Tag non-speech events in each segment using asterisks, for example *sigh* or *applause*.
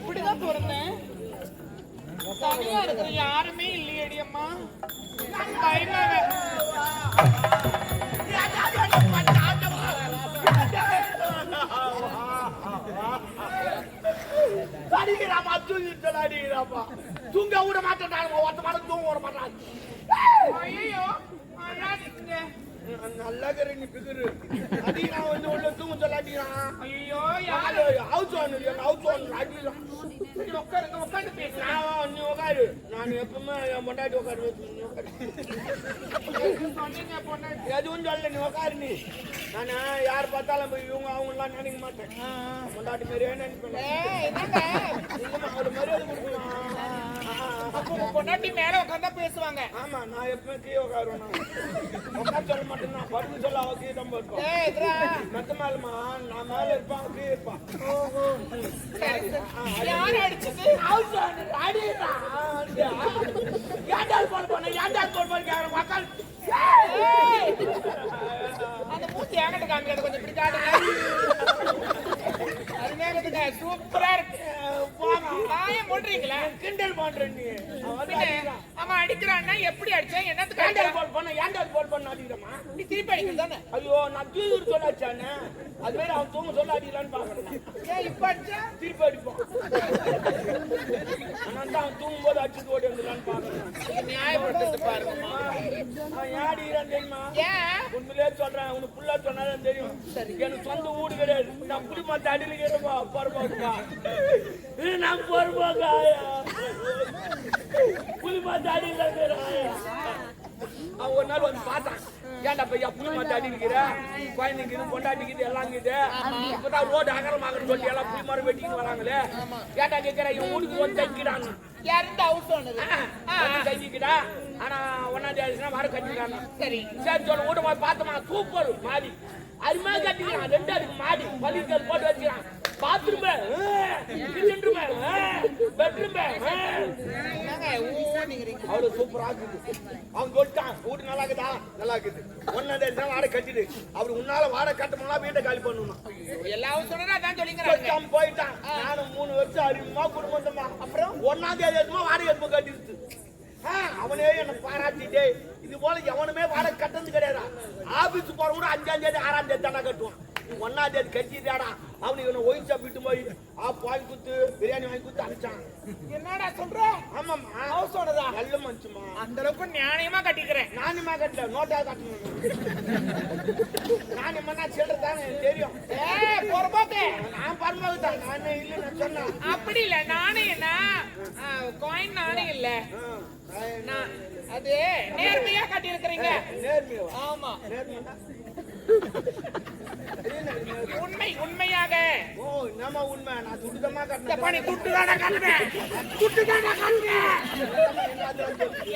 இப்படிதான் பிறந்தேன் தனியா இருக்கிற யாருமே இல்லையடி அம்மா. பயமா அடிக்கிறாப்பா தூங்கிட்டு அடிக்கிறாப்பா தூங்க விட மாட்டேன் ஒருத்த மாடம் தூங்க விட மாட்டான். ஐயோ நல்லா நீ பிகுரு அடி நான் வந்து உள்ள தூங்க சொல்ல அடிக்கிறான் ஐயோ யாரு? ஹவுஸ் ஓனர் ஹவுஸ் ஓனர் அடிக்கிறான் சரி, உட்காருங்க உட்காந்து பேசலாம் நான் நீ உட்காரு. நான் எப்பவுமே என் பொண்டாட்டி உட்காரு. நீ உட்காரு. சொன்னீங்க பொண்ணு எதுவும் சொல்ல நீ உட்காரு நீ. நான் யார் பார்த்தாலும் போய் இவங்க அவங்கலாம் நினைக்க மாட்டேன். பொண்டாட்டி மாதிரியே நினைப்பேன். இல்லம்மா, ஒரு மரியாதை பொண்டாட்டி மேல உட்காந்தா பேசுவாங்க ஆமா நான் எப்பவுமே கீழே உட்காருவேன் உட்கார சொல்ல மாட்டேன் நான் சொல்ல அவ கீழே தான் மெத்த மேலமா நான் மேல இருப்பான் கீழே இருப்பான் சரி. யார் அடிச்சது ஹவுஸ் ஓனர் அடிடா ஏன்டால் போன் பண்ண ஏன்டால் போன் பண்ண மக்கள் ஏய், அந்த மூச்சு ஏங்கிட்ட காமிக்காது கொஞ்சம் இப்படி காட்டுங்க அருமையாகுதுங்க சூப்பரா இருக்கு காயம் போடுறீங்களா கிண்டல் பண்றேன் நீ. அவன் அடிக்கிறான்னா எப்படி அடிச்சா என்னத்துக்கு அடிக்கிறான்? போன் பண்ண? ஏன்டால் போன் பண்ண அடிக்கிறமா நீ திருப்பி அடிக்கிறது தானே? ஐயோ நான் தூங்கி சொல்லாச்சானே அது மாதிரி அவன் தூங்க சொல்ல அடிக்கலான்னு பாக்குறேன் ஏன் இப்ப அடிச்சா? திருப்பி அடிப்பான் ஆனால் தான் தூங்கும் போது அடிச்சுட்டு ஓடி வந்துடலான்னு பாக்குறேன் நியாயப்படுத்துறது பாருங்கம்மா. அவன் ஏன் அடிக்கிறான் தெரியுமா? ஏன்? உண்மையிலே சொல்றேன் உனக்கு புள்ள சொன்னாதான் தெரியும். எனக்கு சொந்த வீடு கிடையாது. நான் புடி மாத்த அடியில் இருக்கிறப்பா பொறுப்பாக்குப்பா நான் பொறுப்பாக்கா புலி மாத்த அடியில் இருக்கிறேன் ஒரு நாள் வந்து பார்த்தான் ஏன்டா பையா புலி மாத்த அடி இருக்கிற குழந்தைக்கு பொண்டாட்டிக்குது எல்லாம் இது இப்பதான் ரோடு அகரமாக சொல்லி எல்லாம் புலி மரம் வெட்டிக்கிட்டு வராங்களே ஏன்டா கேட்கிற இவன் வீட்டுக்கு வந்து தைக்கிறான் யாருந்து அவுட் சொன்னது வந்து ஆனா ஒன்னாம் தேதி வர கட்டிக்கிறான் சரி சரி சொல்ல வீட்டு போய் பார்த்தோமா சூப்பர் மாடி அருமையா கட்டிக்கிறான் ரெண்டு அதுக்கு மாடி பள்ளிக்கல் போட்டு வச்சுக்கிறான் பாத்ரூம் கிச்சன் பெட்ரூம் அவ்வளவு சூப்பரா இருக்குது. அவன் சொல்லிட்டான் வீடு நல்லா இருக்குதா? நல்லா இருக்குது. ஒன்னாம் தேதி தான் வாடகை கட்டிடு. அப்படி உன்னால வாடகை கட்டணும்னா வீட்டை காலி பண்ணணும் எல்லா அவுட் சொன்னா அதான் சொல்லிக்கிறாங்க. சொல்லிட்டான் போயிட்டான். நானும் மூணு வருஷம் அறிமுமா குடும்பத்தமா அப்புறம் ஒன்னாம் தேதி எதுமா வாடகை எப்போ கட்டிடுச்சு. அவனே என்ன பாராட்டிட்டே இது போல எவனுமே வாடகை கட்டது கிடையாது ஆபீஸ் போற கூட அஞ்சாம் தேதி ஆறாம் தேதி தானே கட்டுவான். ஒன்னாம் தேதி கட்டிட்டாடா அவனுக்கு இவனை ஒயின் ஷாப் விட்டு போய் ஆப் வாங்கி கொடுத்து பிரியாணி வாங்கி கொடுத்து அனுப்பிச்சான். என்னடா சொல்ற? ஆமாம்மா. அவுட் சொன்னதா நல்ல மனுச்சுமா அந்த அளவுக்கு நியாயமா கட்டிக்கிறேன். நானுமா கட்டல நோட்டா கட்டணும். நான் என்ன சில்லற தானே தெரியும். பொறுப்பாக்கு நான் பரமாவது தான் நான் இல்லை நான் சொன்னேன் அப்படி இல்ல நானே என்ன? காயின் நானே இல்ல. அது நேர்மையா கட்டி இருக்கிறீங்க நேர்மையா? ஆமா. நேர்மையா உண்மை உண்மையாக. ஓ என்னம்மா உண்மை? நான் துடுதமா இந்த கட்டினேன் பணி துட்டு தானே கட்டுறேன் துட்டு தானே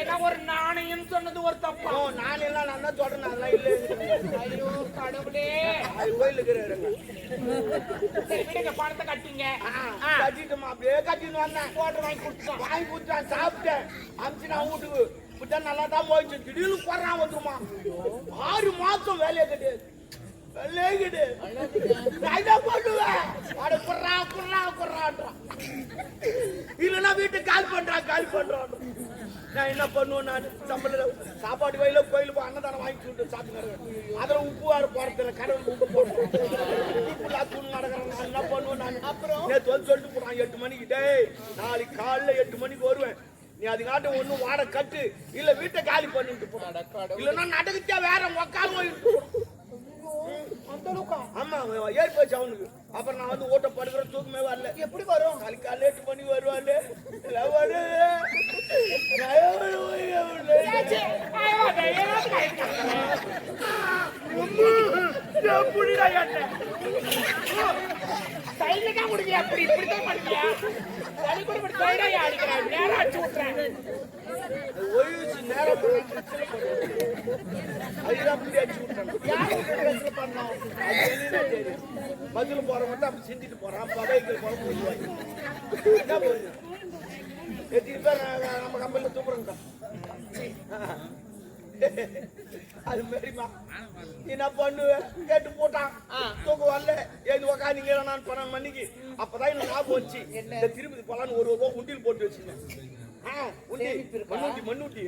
என்ன ஒரு நாணயம் சொன்னது ஒரு தப்பா? ஓ நான் எல்லாம் நான் தான் சொல்றேன் அதெல்லாம் இல்லை. ஐயோ கடவுளே. அது கோயிலுக்கு விடுங்க பணத்தை கட்டிங்க. கட்டிட்டுமா? அப்படியே கட்டிட்டு வந்தேன். போட்டு வாங்கி கொடுத்துட்டோம். வாங்கி கொடுத்தான் சாப்பிட்டேன். அமிச்சு நான் வீட்டுக்கு. இப்படிதான் நல்லா தான் போயிடுச்சு திடீர்னு குறான் வந்துருமா ஆறு மாசம் வேலையை கிடையாது. வேலையே கிடையாது. நான் என்ன பண்ணுவேன் அட குறா குறா குறான்றான் இல்லைன்னா வீட்டுக்கு கால் பண்றான் கால் பண்றான். நான் என்ன பண்ணுவேன் நான்? சம்பளம் சாப்பாடு வயல கோயிலுக்கு அன்னதானம் வாங்கி கொடுத்து சாப்பிட்டுக்கிறேன் அதில் உப்பு வேறு போறதில்ல கடவுள் உப்பு போடுறேன். நடக்கிறேன். நான் என்ன பண்ணுவேன் நான்? அப்புறம்? நேற்று வந்து சொல்லிட்டு போறான் எட்டு மணிக்கு. டேய் நாளைக்கு காலைல எட்டு மணிக்கு வருவேன். நீ அதுக்காட்டும் ஒண்ணு வாடகை கட்டு. இல்ல வீட்டை காலி பண்ணிட்டு போ. இல்லைன்னா நடக்குச்சா வேற அளவுக்கா? ஆமா ஏறி போச்சு அவனுக்கு. அப்புறம் நான் வந்து ஓட்ட படுக்கிற தூக்கமே வரல. எப்படி வரும்? நாளைக்கு காலைல எட்டு மணிக்கு வருவாரு இல்ல எப்படிடா என்ன? அப்படி இப்படித்தான் பண்ணியா சளி கூட இப்படி தைரியா அடிக்கிறேன் நேரம் அடிச்சு விட்டுறேன் ஒழிச்சு நேரம் அப்படி அடிச்சு பண்ணோம். பஸ்ல போறவன் மட்டும் அப்படி சிந்திட்டு போறான். பகைக்கு போற போயிடுவாங்க எத்தனை பேர் நம்ம கம்பெனில தூக்குறோங்க *laughs* அது மாதிரிமா என்ன பண்ணுவ? கேட்டு போட்டான். தூக்கம் வரல எழுந்து உக்காந்தீங்க நான் பன்னெண்டு மணிக்கு. அப்பதான் எனக்கு ஞாபகம் வந்துச்சு. இந்த திருப்பதி போலான்னு ஒரு ரூபா உண்டியில் போட்டு வச்சிருந்தேன். மண்ணுட்டி மண்ணுட்டி.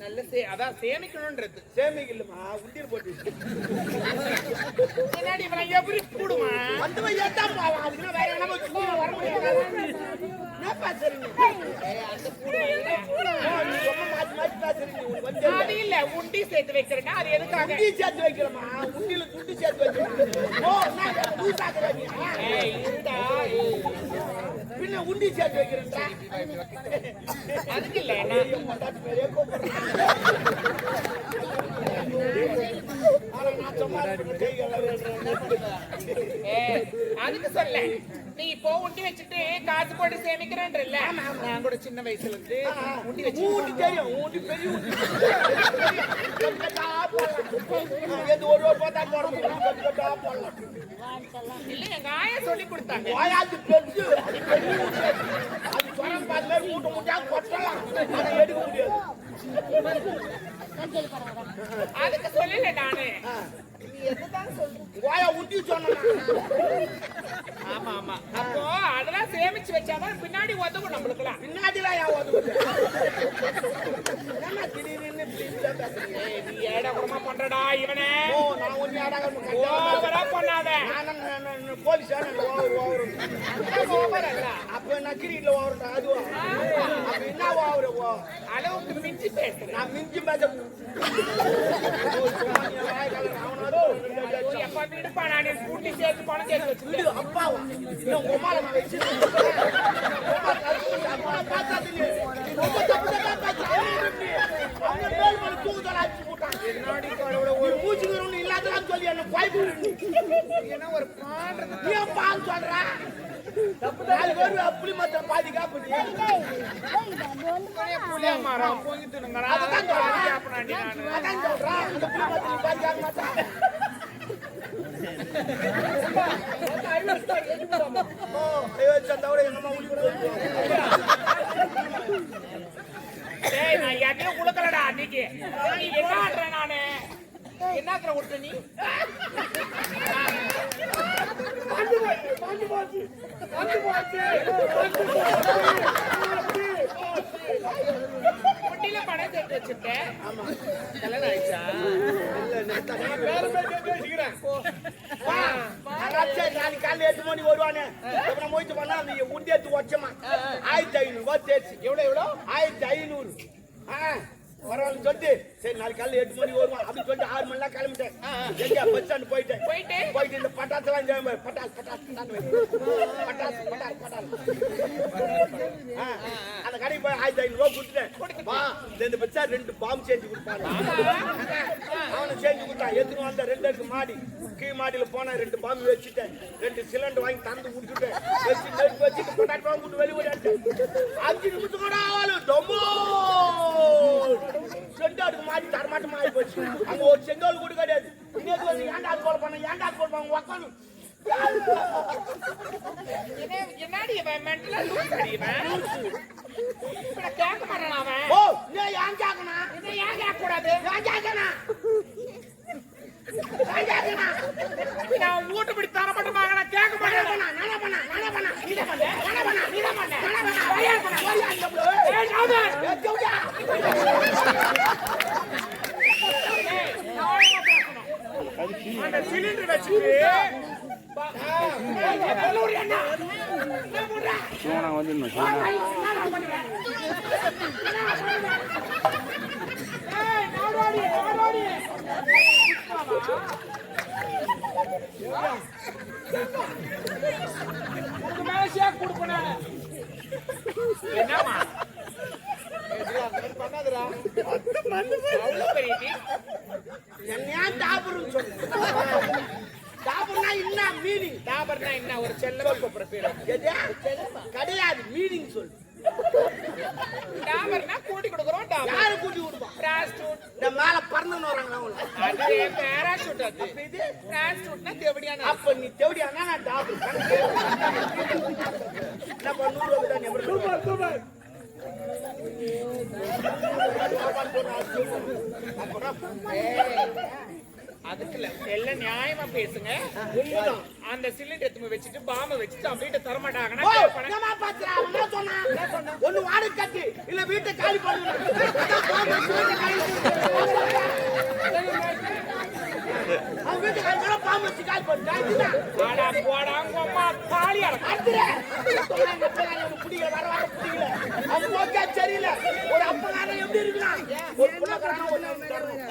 நல்ல சே அதான் சேமிக்கணும்ன்றது. சேமிக்கு இல்லம்மா உண்டியில் போட்டு. முன்னாடி இவன் எப்படி கூடுமா? வந்தவன் ஏத்தா போவான் அதுக்குன்னா வேற என்ன சும்மா வர முடியாது. என்ன பேசுறீங்க ஓ, நீ ரொம்ப மாத்தி மாத்தி பேசுறீங்க உனக்கு வந்து அது இல்ல உண்டி சேர்த்து வைக்கிறேன்னா அது எதுக்காக? உண்டி சேர்த்து வைக்கிறமா உண்டியில துண்டு சேர்த்து வைக்கிறேன் ஓ என்ன லூசாக்குற நீ. ஏய், இருடா, ஏய். பின்ன உண்டி சேர்த்து வைக்கிறேன்டா அதுக்கு இல்ல சொல்ல. நீ இப்போ உண்டி வச்சுட்டு காசு போட்டு சேமிக்கிறேன்றல்ல? நான் கூட சின்ன வயசுல இருந்து உண்டி வச்சு ஊட்டி தெரியும் ஊட்டி பெரிய. எது ஒரு ஒரு பார்த்தா போட முடியும் கட்டு கட்டா போடலாம் இல்ல எங்க ஆயா சொல்லி கொடுத்தாங்க அது சொரம் மூட்டை கொட்டலாம் அதை எடுக்க முடியாது அதுக்கு சொல்லல நானு ஓயா ஊட்டி சொன்னா ஆமா ஆமா. அப்போ அதெல்லாம் சேமிச்சு வச்சாதான் பின்னாடி உதவும் நம்மளுக்குலாம் பின்னாடிலாம் ஏன் ஓதுவது என்ன திடீர்னு இப்படி இப்படிலாம் பேசுறீங்க ஏய், நீ ஏடா கூடமா பண்றடா இவனே. ஓவரா பண்ணாத. நான் போலீஸ் ஓவர் ஓவர். ஓவர் அப்ப கிரிக்கெட்ல ஓவர்டா அதுவா? அப்ப என்ன ஓவர் ஓ? அளவுக்கு மிஞ்சி பேசுறேன். நான் மிஞ்சி மேட்ச் எப்ப விடுப்பா நான் கூட்டி சேர்த்து பணம் சேர்த்து விடு அப்பாவா இன்னும் உமால நான் வச்சிருக்கேன் அப்பா பார்த்தாது நீ ரொம்ப தப்பு தப்பா பார்த்து அவன மேல் மேல தூக்குதல அடிச்சு போட்டான் என்னடி கடவுளே ஒரு மூச்சுக்கிறவன் இல்லாதலாம் சொல்லி என்ன பாய்ப்பு ஏன்னா ஒரு பாடுறது நீ பால் சொல்ற நாலு பேர் அப்படி மத்த பாதி காப்பு புளிய மரம் பொங்கி தின்னுங்கடா அதுதான் சொல்றேன். கேப்பனாண்டி நானு அதான் சொல்றான் அந்த புளி மாத்திரம் பாதி காக்க மாட்டான் ஓ ஐயோ சந்தோட எங்க அம்மா டேய் நான் எதையும் குடுக்கலடா அன்னைக்கு. நீ என்ன ஆடுற நானு? என்ன ஆக்குற விட்ட நீ குட்டில பணம் சேர்த்து வச்சுட்டேன் கல்யாணம் ஆயிடுச்சா நாளைக்கு? காலையில் எட்டு மணி வருவானே. அப்புறம் போயிட்டு பண்ணா அந்த உண்டி எடுத்து ஆயிரத்தி ஐநூறு தேய்ச்சி எவ்வளோ எவ்வளோ ஆயிரத்தி ஐநூறு. ஆ. வரவான்னு சொல்லிட்டு சரி நாளைக்கு காலையில் எட்டு மணி வருவான் அப்படின்னு சொல்லிட்டு ஆறு மணிலாம் கிளம்பிட்டேன். எங்க பஸ் ஸ்டாண்ட் போயிட்டேன் போயிட்டு போயிட்டு? இந்த பட்டாசுலாம் வை. பட்டாசு பட்டாசு பட்டாசு. பட்டாசு பட்டாசு அந்த கடைக்கு போய் ஆயிரத்தி ஐநூறு ரூபாய் கொடுத்துட்டேன். வா இந்த இந்த பச்சா ரெண்டு பாம்பு செஞ்சு கொடுப்பாங்க அவனை செஞ்சு கொடுத்தான். எத்தனை வந்த ரெண்டு மாடி கீழ் மாடியில போனா ரெண்டு பாம்பு வச்சுட்டேன். ரெண்டு சிலிண்டர் வாங்கி தந்து கொடுத்துட்டேன் வச்சு நெருப்பு வச்சுட்டு பொட்டாட்டி கொடுத்து வெளியே அஞ்சு நிமிஷம் கூட ஆகல. டொம்மோ போச்சு அங்க ஒரு செங்கோல் கூட கிடையாது. இன்னைக்கு வந்து ஏன்டா அது போல பண்ண? ஏன்டா அது போல பண்ண? உக்காந்து என்ன- என்னடி இவன்? மென்டலா லூஸ் அடி இவன். இப்ப கேட்க மாட்டான் அவன்? ஓ நீ ஏன் கேட்கணும்? இதை ஏன் கேட்க கூடாது ஏன் கேட்கணும்? நான் வீட்டு பிடி தர மாட்டேன் நான் கேட்க மாட்டேன். நானா பண்ண? நானா பண்ண? நீ தான் பண்ண. நானா பண்ண? நீ தான் பண்ண. நானா பண்ண? வாயா பண்ண? வாயா ஏய், நாதன்! ஏய் ஜவுடா ஏய், நியாயமா பேசணும். அந்த சிலிண்டர் வச்சுட்டு பா- ஏய், நல்ல ஒரு எண்ணம். என்ன பண்ற? ஏய், நாடோடி, நாடோடி. உனக்கு மேல ஷேக் கொடுப்பேன் நானு. என்னம்மா பண்ணாதடா அவ்வளவு பெரிய டீ? என்னையா டாபர்னு சொல்லு? டாபர்னா என்ன மீனிங் டாபர்னா என்ன? ஒரு செல்லமா கூப்பிடுற பேரு எது கிடையாது மீனிங் சொல்லு. டாபர்னா கூட்டி கொடுக்குறோம் டாபர். யாரு கூட்டி விடுவான் பிராஸ்டியூட் இந்த மேல பறந்துன்னு வராங்களா அவங்கள? அது பேராஷூட் அது. இது? பிராஸ்டியூட்னா தேவடியான? அப்ப நீ தேவடியானா நான் டாபர்? என்ன சூப்பர் சூப்பர். அதுக்கு இல்ல எல்லாம் நியாயமா பேசுங்க. அந்த சிலிண்டர் எடுத்து வச்சுட்டு பாம்பை வச்சுட்டு அவங்க வீட்டை தரமாட்டாங்கன்னா? அவன்? ஒண்ணு வாடகை கட்டு, இல்ல வீட்டை காலி பண்ணு. ஒரு புள்ளக்காரனா, ஒரு நைட்டுக்காரனா.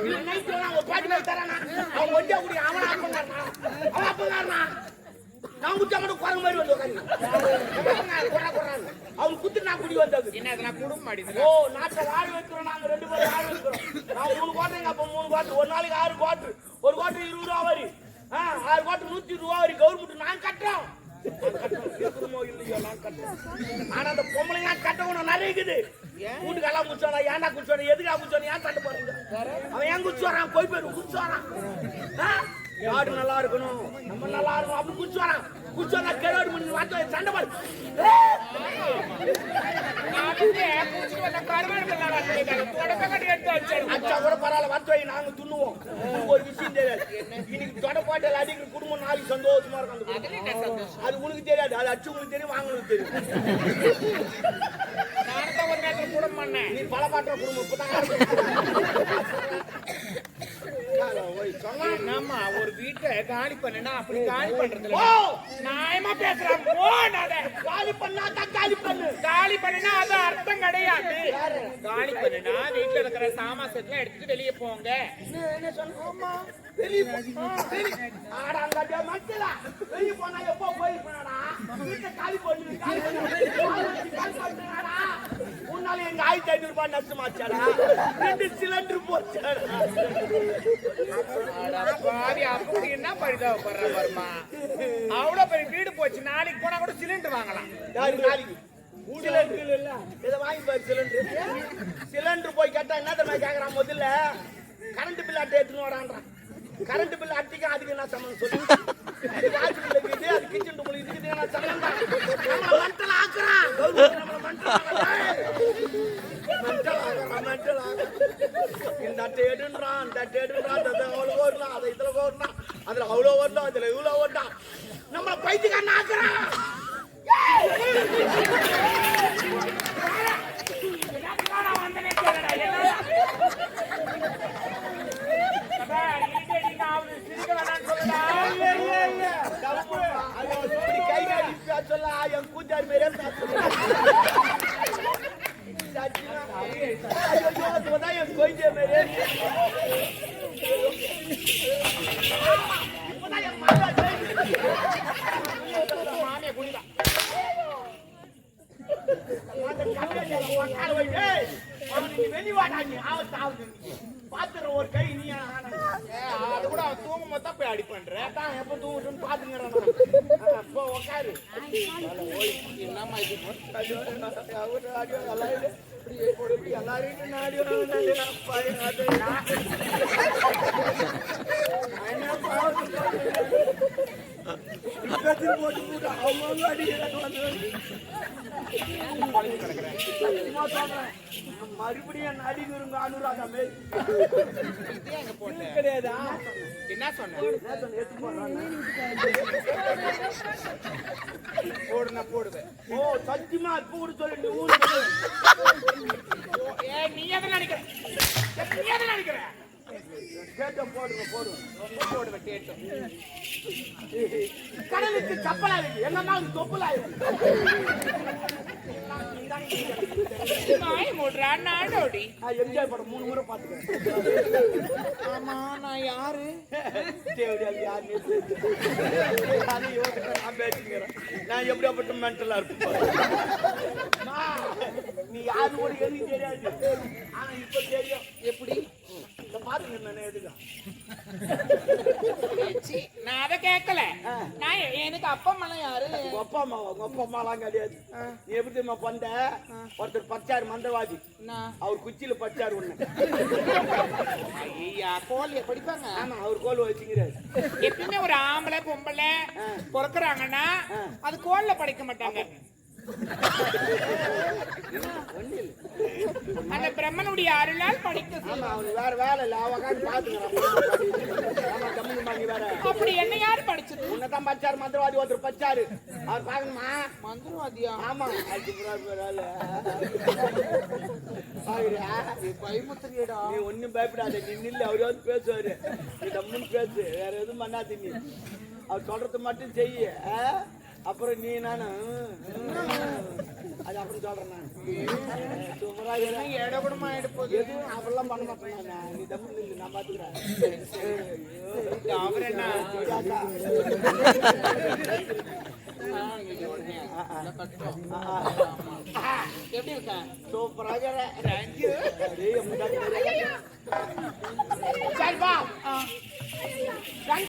இல்ல நைட்டுக்காரனா, ஒரு பாட்டி தரானா? அவன் ஒண்டியா குடி, அவன் அப்பங்காரனா? அவன் அப்பங்காரனா? நான் குடிச்சா மட்டும் குரங்கு மாதிரி வந்து உட்காந்து. அப்பங்காரன் அவன் குத்து நான் குடி வந்தது என்ன அதெல்லாம் குடும்ப மாட்டேங்குது ஓ நாட்டை வாழ வைக்கிறோம் நாங்க ரெண்டு பேரும் வாழ வைக்கிறோம் நான் மூணு கோட்டை எங்க மூணு கோட்டை ஒரு நாளைக்கு ஆறு கோட்டு ஒரு கோட்டை இருபது ரூபா வரி ஆ, ஆறு கோட்டு நூத்தி ரூபா வரி கவர்மெண்ட் நான் கட்டுறோம் இருக்கிறோமோ இல்லையோ நான் கட்டுறோம் ஆனா அந்த பொம்பளைங்க கட்டணும் நிறைய இருக்குது வீட்டுக்கெல்லாம் குடிச்சோனா ஏன்டா குடிச்சோனா எதுக்கா குடிச்சோனா ஏன் போறீங்க அவன் ஏன் குடிச்சு வரான்? போய் போயிரு ஆ? நாடு நல்லா இருக்கணும்? நம்ம நல்லா இருக்கணும். அப்படி குடிச்சு வரான் குடிச்சு வந்தா கேடு பண்ணி வாட்டி சண்டை வச்சிருக்கோம் அச்சா கூட பரவாயில்ல வரத்து நாங்க துண்ணுவோம் ஒரு விஷயம் தெரியாது. இன்னைக்கு தொட பாட்டில் அடிக்கிற குடும்பம் நாளைக்கு சந்தோஷமா இருக்கும் அது உனக்கு தெரியாது. அது அச்சு உங்களுக்கு தெரியும் வாங்களுக்கு தெரியும். நீ பல பாட்டுற குடும்பம் இப்பதான் என்னம்மா ஒரு வீட்டை காலி பண்ணுனா அப்படி காலி பண்றது இல்ல. நியாயமா பேசுறான். போனாத காலி பண்ணா தான் காலி பண்ணு. காலி பண்ணுனா அது அர்த்தம் கிடையாது. காலி பண்ணுனா வீட்டுல இருக்கிற சாமாசத்துல எடுத்துட்டு வெளியே போங்க. என்ன என்ன சொன்னா? வெளிய போ. வெளிய ஆடா அங்க மக்களா வெளிய போனா எப்போ போய் போனாடா? வீட்டை காலி பண்ணு. காலி பண்ணு. காலி பண்ணாடா. உன்னால எங்க ஆயிரத்தி ஐநூறு ரூபாய் நஷ்டமாச்சாடா? ரெண்டு சிலிண்டர் போச்சாடா? அப்படி என்ன பரிதாபப்படுற வருமா அவ்வளவு பெரிய வீடு போச்சு. நாளைக்கு போனா கூட சிலிண்டர் வாங்கலாம். யாரு நாளைக்கு சிலிண்டர் இல்ல. இதை வாங்கி பாரு சிலிண்டர். சிலிண்டர் போய் கேட்டா என்ன தெரியுமா கேக்குறான் முதல்ல கரண்ட் பில் அட்டை எடுத்துன்னு வரான்றான் கரண்ட் பில் அட்டைக்கு அதுக்கு என்ன சம்மந்தம் சொல்லு. அது வாட்ச் பில் இருக்குது அது கிச்சன் ரூம்ல இருக்குது என்ன சம்மந்தம் நம்மள மென்டல் ஆக்குறான். நம்மள மென்டல் இந்த அட்டை எடுன்றான் இந்த அட்டை எடுன்றான் அந்த அவ்வளோ ஓடலாம் அதை இதுல ஓடலாம் அதுல அவ்வளோ ஓடலாம் அதுல இவ்வளோ ஓடலாம் நம்மள பைத்தியக்காரன் ஆக்குறான் அப்படி கை காட்டி பேசல, என் கூத்தாடி மாதிரியே பேசல. சத்தியமா. ஐயோ, இப்பதான் என் கொய்தே மாதிரியே இருக்கு. இப்பதான் என் மாதா ஜெயிச்சு. மாமியை குடிதா அந்த கம்மியா உட்கார வை. ஏய், அவனுக்கு வெளி வாடா நீ. ஆவத்து, ஆவத்து. பாத்துற ஒரு கை நீ ஆனா. அது கூட அவன் தூங்கும் போது தான் போய் அடி பண்ற அதான் எப்ப தூங்குறதுன்னு பாத்துக்கிறேன் நான். ஆ, போ, உட்காரு. என்னம்மா இது ஐயோ, அவரு அடியோ, எல்லாரும் இப்படி போடு, இப்படி எல்லாரும் நாடியோ, நாடியோ, நான் பாரு, அது நான். நான் என்ன பாவம் இப்படி போட்டு போட்டு அவங்க சொல்றேன். மறுபடியும் நடிகருங்க அனுராதா போட்ட கிடையாதா என்ன சொன்ன என்ன சொன்ன, எடுத்து போடுறாங்க. போடுனா போடுவேன் ஓ சத்தியமா இப்ப கூட சொல்லு நீ எதை நினைக்கிற? நீ எதை நினைக்கிற? கடலுக்கு கப்பலா இருக்கு. என்னன்னா அது தொப்புலா இருக்கு நாய் மூடுறா நாடோடி. நான் எம்ஜிஆர் படம் மூணு முறை பாத்துக்கிறேன் ஆமா நான் யாரு? நான் எப்படியாப்பட்ட மென்டலா இருப்பேன்? நீ யாரு கூட எனக்கு தெரியாது. ஆனா இப்ப தெரியும். எப்படி? நான் அதை கேட்கல. நான் எனக்கு அப்பா அம்மா யாரு? அப்பா அம்மா அப்பா அம்மாலாம் கிடையாது. நீ எப்படி தெரியுமா ஒருத்தர் பச்சாரு மந்திரவாதி அவர் குச்சியில பச்சாரு ஒண்ணு. ஐயா கோழிய படிப்பாங்க. ஆமா அவர் கோல் வச்சுக்கிறாரு. எப்பயுமே ஒரு ஆம்பளை பொம்பளை பிறக்குறாங்கன்னா அது கோல்ல படிக்க மாட்டாங்க. அந்த பிரம்மனுடைய அருளால் படிக்க வேற வேலை இல்ல. அவன் பாத்துக்கிறான் அப்படி என்ன யாரு படிச்சது? உன்னதான் பச்சாரு மந்திரவாதி ஒருத்தர் பச்சாரு அவர் பாக்கணுமா மந்திரவாதியா? ஆமா. பயமுத்திரியடா நீ ஒண்ணும் பயப்படாத. நீ நில்லு அவரு வந்து பேசுவாரு. நீ தம்முன்னு பேசு. வேற எதுவும் பண்ணாத நீ அவர் சொல்றது மட்டும் செய்ய அப்புறம் நீ நானு? அது அப்புறம் சொல்றேன் நான். எடுப்போது எதுவும் அப்படிலாம் பண்ண மாட்டேன் நான். நீ தம்மு நில்லு நான் பாத்துக்கிறேன். அவர் என்ன? இதாக்கா. எப்படி இருக்கா சூப்பராக. தேங்க்யூ